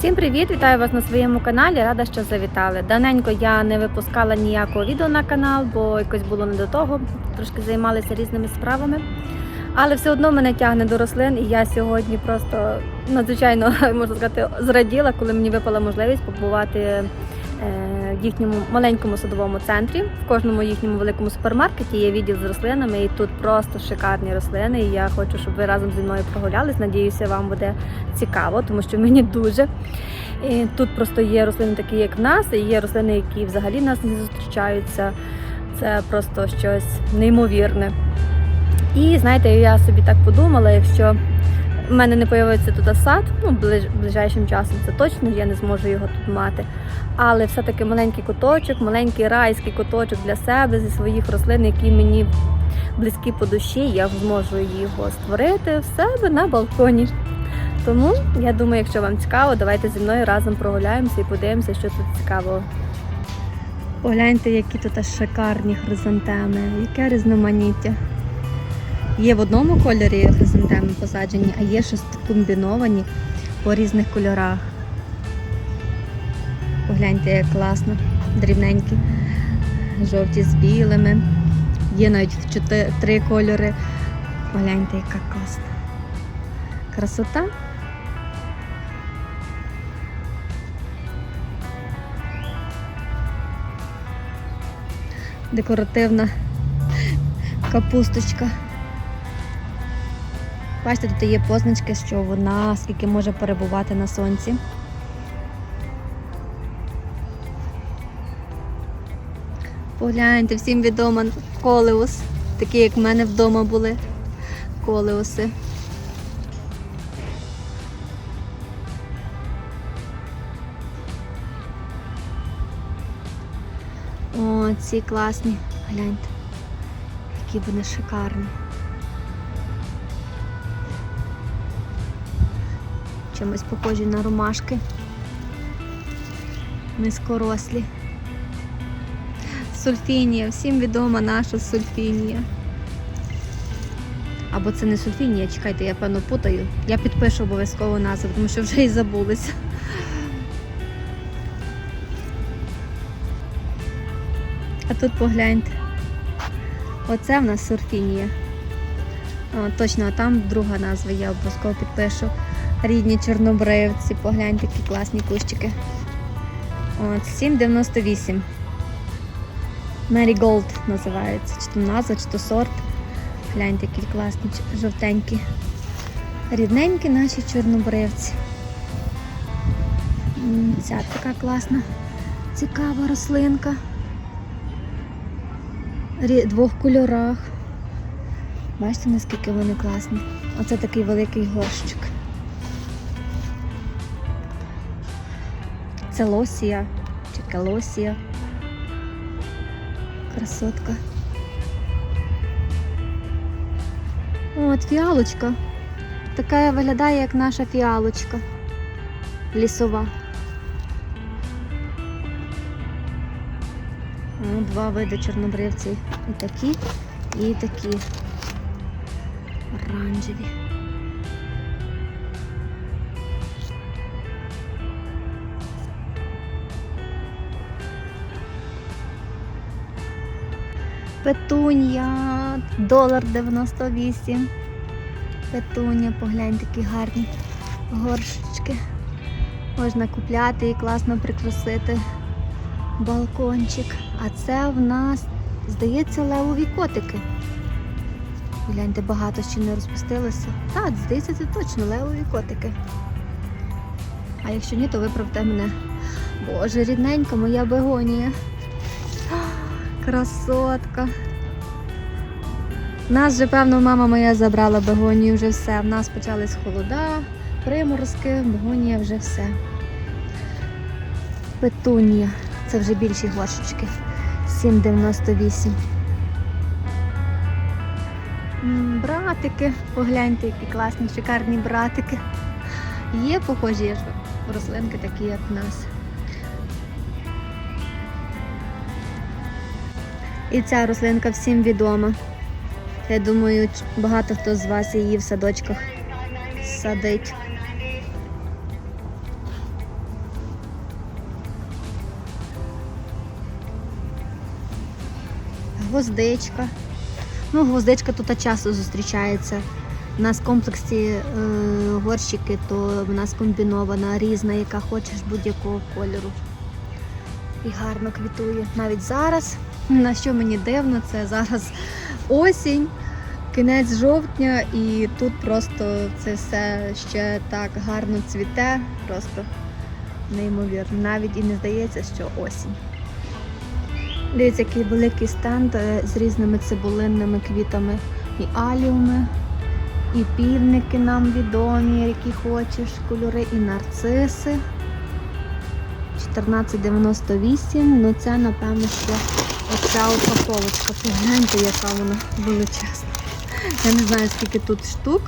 Всім привіт! Вітаю вас на своєму каналі. Рада, що завітали. Давненько я не випускала ніякого відео на канал, бо якось було не до того. Трошки займалися різними справами. Але все одно мене тягне до рослин, і я сьогодні просто надзвичайно можна сказати зраділа, коли мені випала можливість побувати е, в їхньому маленькому садовому центрі. В кожному їхньому великому супермаркеті є відділ з рослинами, і тут просто шикарні рослини. І я хочу, щоб ви разом зі мною прогулялись. Надіюся, вам буде цікаво, тому що мені дуже. І тут просто є рослини, такі як в нас, і є рослини, які взагалі в нас не зустрічаються. Це просто щось неймовірне. І знаєте, я собі так подумала, якщо в мене не появиться тут сад, ну ближ, ближайшим часом це точно, я не зможу його тут мати. Але все-таки маленький куточок, маленький райський куточок для себе зі своїх рослин, які мені близькі по душі, я зможу його створити в себе на балконі. Тому я думаю, якщо вам цікаво, давайте зі мною разом прогуляємося і подивимося, що тут цікавого. Погляньте, які тут шикарні хризантеми, яке різноманіття. Є в одному кольорі посаджені, а є щось комбіновані по різних кольорах. Погляньте, як класно, дрібненькі, жовті з білими. Є навіть чотири, три кольори. Погляньте, яка класна. Красота. Декоративна капусточка. Бачите, тут є позначки, що вона скільки може перебувати на сонці. Погляньте, всім відомо колеус, такі як в мене вдома були колеуси. О, ці класні. Гляньте, які вони шикарні. Чимось похожі на ромашки. Низькорослі. Сульфінія, всім відома наша сульфінія. Або це не сульфінія, чекайте, я певно путаю. Я підпишу обов'язково назву, тому що вже і забулися. А тут погляньте. Оце в нас сурфінія. О, точно, а там друга назва, я обов'язково підпишу. Рідні чорнобривці, погляньте, які класні кущики. От, 7,98. Marigold називається. Чи то назва, чи то сорт. Гляньте, які класні, жовтенькі. Рідненькі наші чорнобривці. Ця така класна, цікава рослинка. Рі- двох кольорах. Бачите, наскільки вони класні. Оце такий великий горщик. Це лосія чи келосія. Красотка. От фіалочка. Така виглядає, як наша фіалочка. Лісова. О, Два види чорнобривців. І такі, і такі. Оранжеві. Петунія, долар 98. Петунія, погляньте, які гарні горшечки. Можна купляти і класно прикрасити балкончик. А це в нас, здається, левові котики. Гляньте, багато ще не розпустилося. Так, здається, це точно левові котики. А якщо ні, то виправте мене. Боже, рідненька моя бегонія. Красотка. Нас же, певно, мама моя забрала бегонію вже все. В нас почались холода, приморозки, бегонія вже все. Петунія. Це вже більші горшечки. 7,98. Братики, погляньте, які класні, шикарні братики. Є похожі рослинки, такі, як в нас. І ця рослинка всім відома. Я думаю, багато хто з вас її в садочках садить. Гвоздичка. Ну, Гвоздичка тут часто зустрічається. У нас в комплексі е, горщики, то в нас комбінована, різна, яка хочеш будь-якого кольору. І гарно квітує. Навіть зараз на що мені дивно, це зараз осінь, кінець жовтня, і тут просто це все ще так гарно цвіте, просто неймовірно. Навіть і не здається, що осінь. Дивіться, який великий стенд е, з різними цибулинними квітами. І аліуми, і півники нам відомі, які хочеш, кольори, і нарциси. 14,98. Ну це, напевно, що оця упаковочка. Погляньте, яка вона величезна. Я не знаю, скільки тут штук.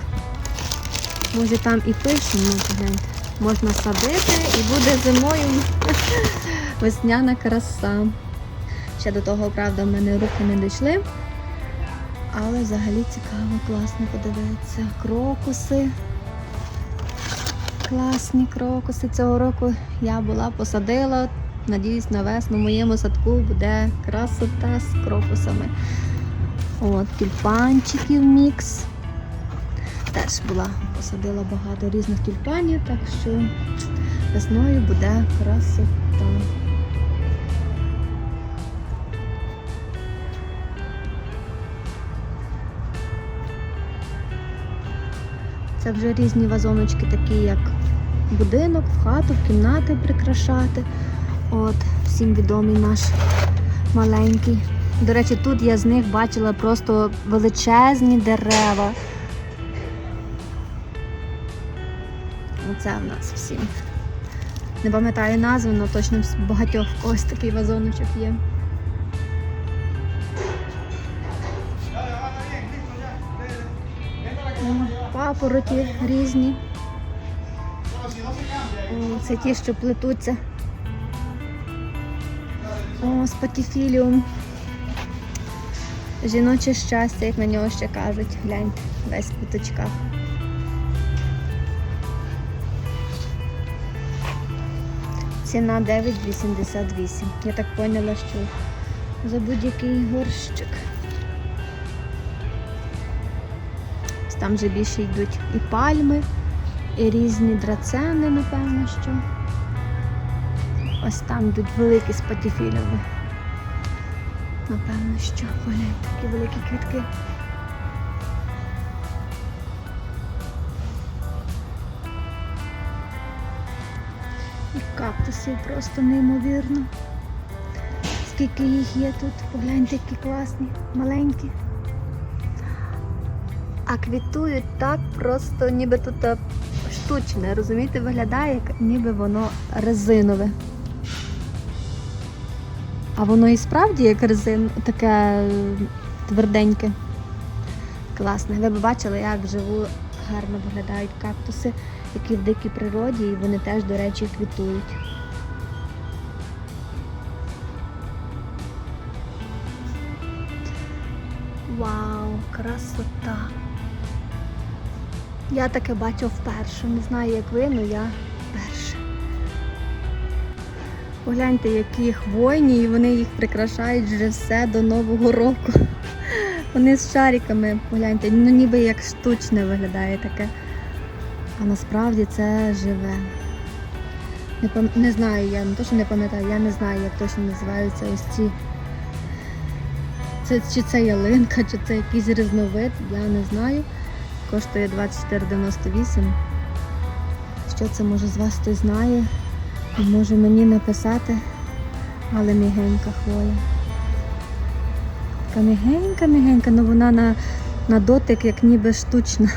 Може там і пише, ну погляньте. Можна садити і буде зимою весняна краса. Ще до того, правда, в мене руки не дійшли. Але взагалі цікаво, класно подивитися. Крокуси. Класні крокуси. Цього року я була посадила. Надіюсь, на весну в моєму садку буде красота з крокусами. От, тюльпанчиків мікс. Теж була, посадила багато різних тюльпанів, так що весною буде красота. Це вже різні вазоночки, такі як будинок, в хату, в кімнати прикрашати. От, всім відомий наш маленький. До речі, тут я з них бачила просто величезні дерева. Оце в нас всім. Не пам'ятаю назву, але точно в багатьох когось такий вазоночок є. Папороті різні. Це ті, що плетуться. О, спатіфіліум. Жіноче щастя, як на нього ще кажуть. Гляньте, весь в квіточках. Ціна 9,88. Я так поняла, що за будь-який горщик. Там вже більше йдуть і пальми, і різні драцени, напевно, що. Ось там йдуть великі спатіфіліви. Напевно, що Поглянь, такі великі квітки. І кактусів просто неймовірно. Скільки їх є тут, погляньте, які класні, маленькі. А квітують так просто, ніби тут е, штучне, розумієте, виглядає, ніби воно резинове. А воно і справді як резин, таке е, тверденьке. Класне. Ви б бачили, як вживу гарно виглядають кактуси, які в дикій природі, і вони теж, до речі, квітують. Вау, красота! Я таке бачу вперше. Не знаю, як ви, але я. Погляньте, які хвойні, і вони їх прикрашають вже все до Нового року. Вони з шариками, погляньте, ну ніби як штучне виглядає таке. А насправді це живе. Не, пам... не знаю, я не то, що не пам'ятаю, я не знаю, як точно називаються ось ці. Це, чи це ялинка, чи це якийсь різновид, я не знаю. Коштує 24,98. Що це може з вас хтось знає? Може мені написати, але мігенька хвоя. Така мігенька, мігенька, але вона на, на дотик як ніби штучна.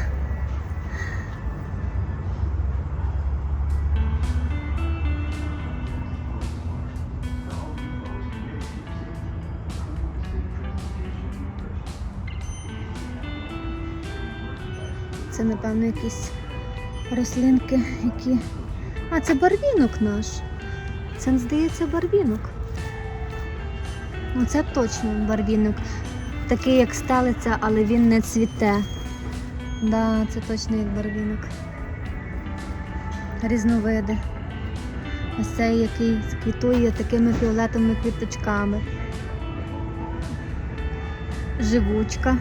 Це, напевно, якісь рослинки, які. А, це барвінок наш. Це, здається, барвінок. Ну, це точно барвінок. Такий, як стелиться, але він не цвіте. Да, це точно як барвінок. Різновиди. Ось цей, який квітує такими фіолетовими квіточками. живучка.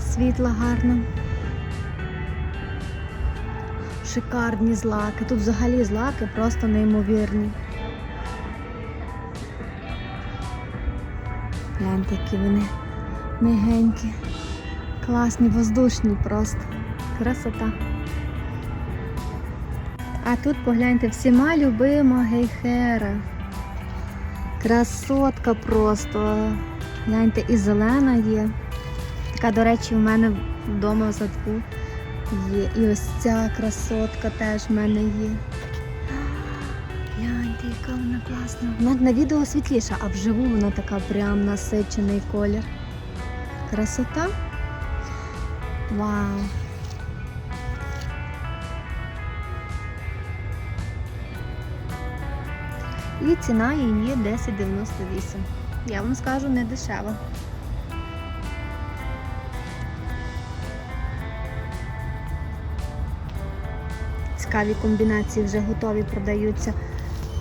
Світла гарна. Шикарні злаки. Тут взагалі злаки просто неймовірні. Гляньте, які вони мягенькі, класні, воздушні просто. Красота. А тут погляньте, всіма любима гейхера. Красотка просто. Гляньте, і зелена є. Така, до речі, в мене вдома в є. І ось ця красотка теж в мене є. Гляньте, яка вона класна. Вона на відео світліша, а вживу вона така прям насичений колір. Красота. Вау! І ціна її 10,98. Я вам скажу не дешево. Цікаві комбінації вже готові продаються.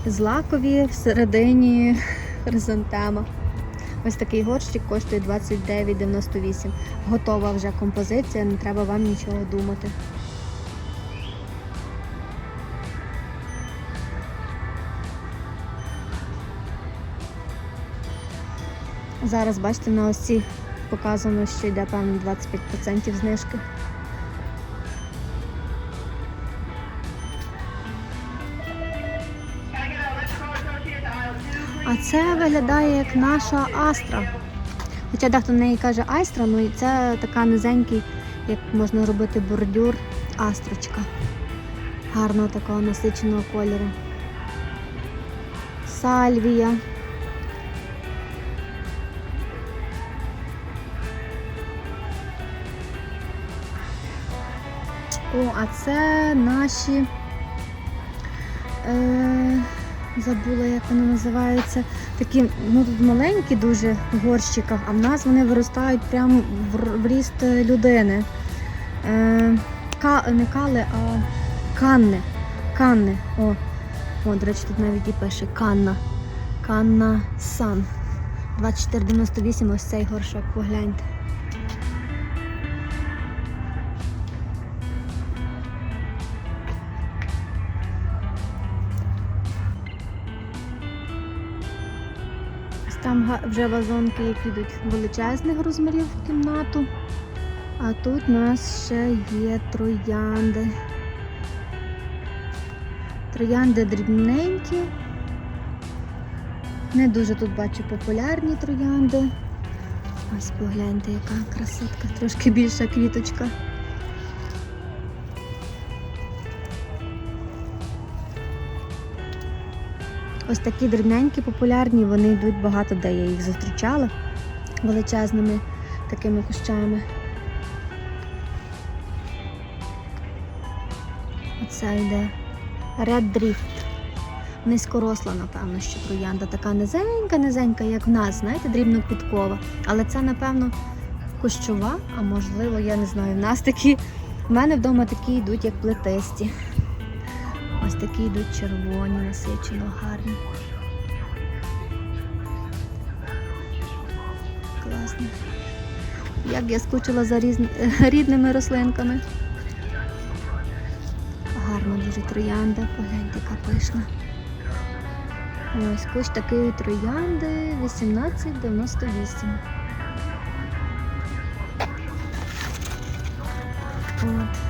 Злакові всередині хризантема. Ось такий горщик коштує 29,98. Готова вже композиція, не треба вам нічого думати. Зараз бачите, на ось ці показано, що йде певно 25% знижки. А це виглядає як наша астра. Хоча дехто на неї каже айстра, ну і це така низенький, як можна робити бордюр, астрочка. Гарного такого насиченого кольору. Сальвія. О, а це наші. Е, забула, як вони називаються. Такі, ну тут маленькі дуже в горщиках, а в нас вони виростають прямо в, ріст людини. Е, ка, не кали, а канни. Канни. О, о, до речі, тут навіть і пише Канна. Канна Сан. 24,98 ось цей горшок, погляньте. Вже вазонки, які йдуть величезних розмірів в кімнату. А тут у нас ще є троянди. Троянди дрібненькі. Не дуже тут бачу популярні троянди. Ось погляньте, яка красотка, трошки більша квіточка. Ось такі дрібненькі популярні, вони йдуть багато де я їх зустрічала величезними такими кущами. Оце йде Red Drift. Низькоросла, напевно, що троянда така низенька-низенька, як в нас, знаєте, дрібноквіткова. Але це, напевно, кущова, а можливо, я не знаю. В нас такі, в мене вдома такі йдуть, як плетисті. Ось такі йдуть червоні, насичено, гарні. Класно. Як я скучила за різн... рідними рослинками. Гарна дуже троянда, погляньте, яка пишна. Ось кущ такої троянди 1898. От.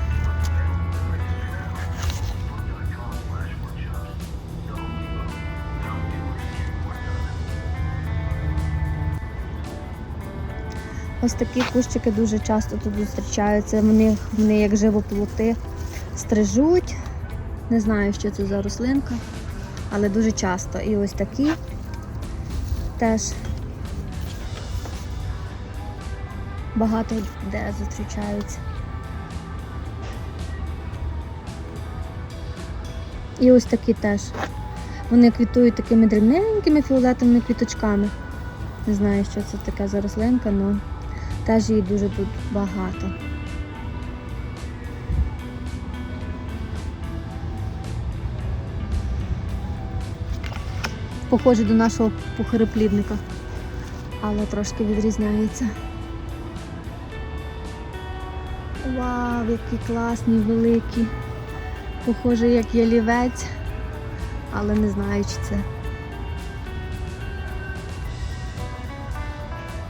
Ось такі кущики дуже часто тут зустрічаються. Вони, вони як живоплоти стрижуть. Не знаю, що це за рослинка, але дуже часто. І ось такі теж багато де зустрічаються. І ось такі теж. Вони квітують такими дрібненькими фіолетовими квіточками. Не знаю, що це таке за рослинка, але теж її дуже тут багато. Похоже до нашого похироплівника. але трошки відрізняється. Вау, які класні, великі. Похоже, як ялівець, але не знаю, чи це.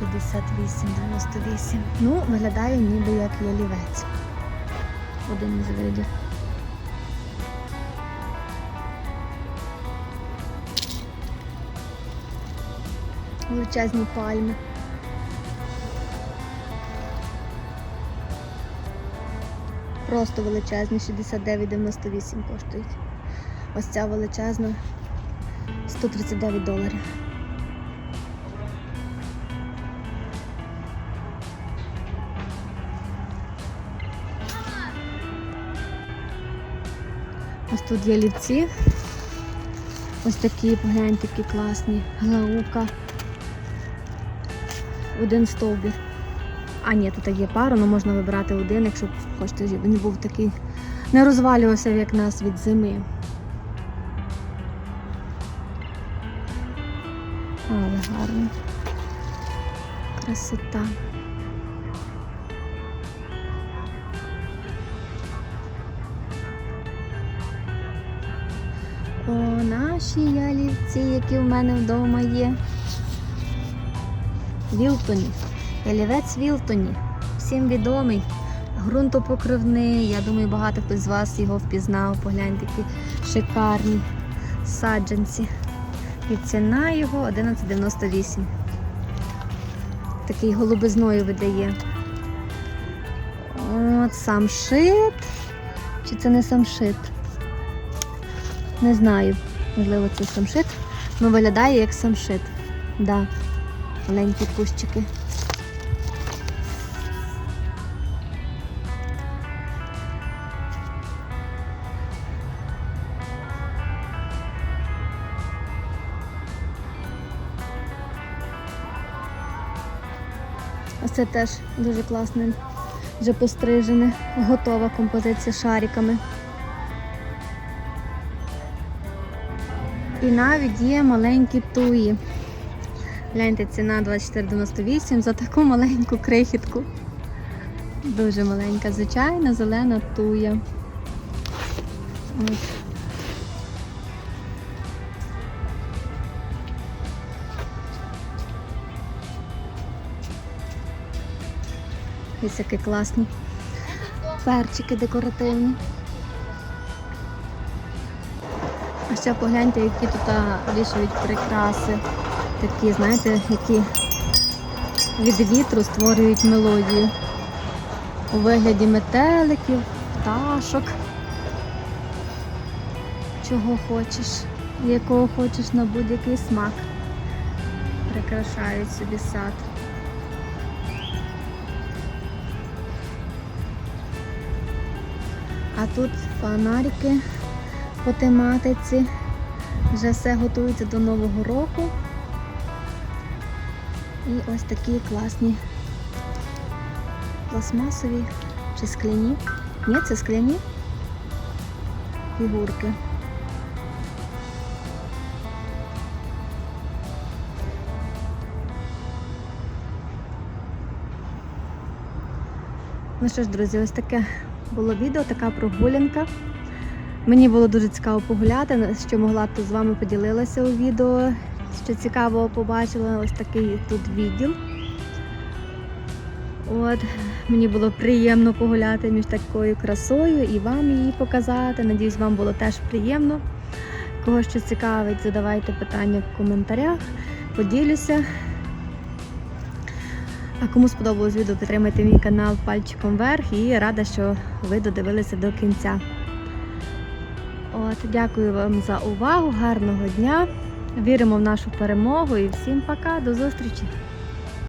58,98. Ну, виглядає ніби як ялівець. Один із видів. Величезні пальми. Просто величезні, 69,98 коштують. Ось ця величезна 139 доларів. Ось тут є лівці. Ось такі, погляньте, такі класні. Глаука. Один стовбір. А, ні, тут є пара, але можна вибрати один, якщо хочете, щоб він був такий. Не розвалювався, як нас від зими. Але гарно. Красота. Наші ялівці, які в мене вдома є. Вілтоні. Ялівець Вілтоні. Всім відомий. Ґрунтопокривний. Я думаю, багато хто з вас його впізнав. Погляньте, які шикарні саджанці. І ціна його 11,98. Такий голубизною видає. От самшит. Чи це не самшит? Не знаю. Можливо, це самшит. Ну, виглядає як самшит. Да. Маленькі кущики. Ось це теж дуже класне, вже пострижене, готова композиція шариками. І навіть є маленькі туї. Гляньте, ціна 24,98 за таку маленьку крихітку. Дуже маленька, звичайна зелена туя. От. Ось які класні. Перчики декоративні. Ще погляньте, які тут вішають прикраси. Такі, знаєте, які від вітру створюють мелодію. У вигляді метеликів, пташок. Чого хочеш, якого хочеш на будь-який смак. Прикрашають собі сад. А тут фонарики по тематиці. Вже все готується до Нового року. І ось такі класні пластмасові чи скляні. Ні, це скляні фігурки. Ну що ж, друзі, ось таке було відео, така прогулянка. Мені було дуже цікаво погуляти, що могла то з вами поділилася у відео. Що цікавого побачила, ось такий тут відділ. От, мені було приємно погуляти між такою красою і вам її показати. Надіюсь, вам було теж приємно. Кого що цікавить, задавайте питання в коментарях, поділюся. А кому сподобалось відео, підтримайте мій канал пальчиком вверх і рада, що ви додивилися до кінця. От, дякую вам за увагу, гарного дня. Віримо в нашу перемогу і всім пока, до зустрічі!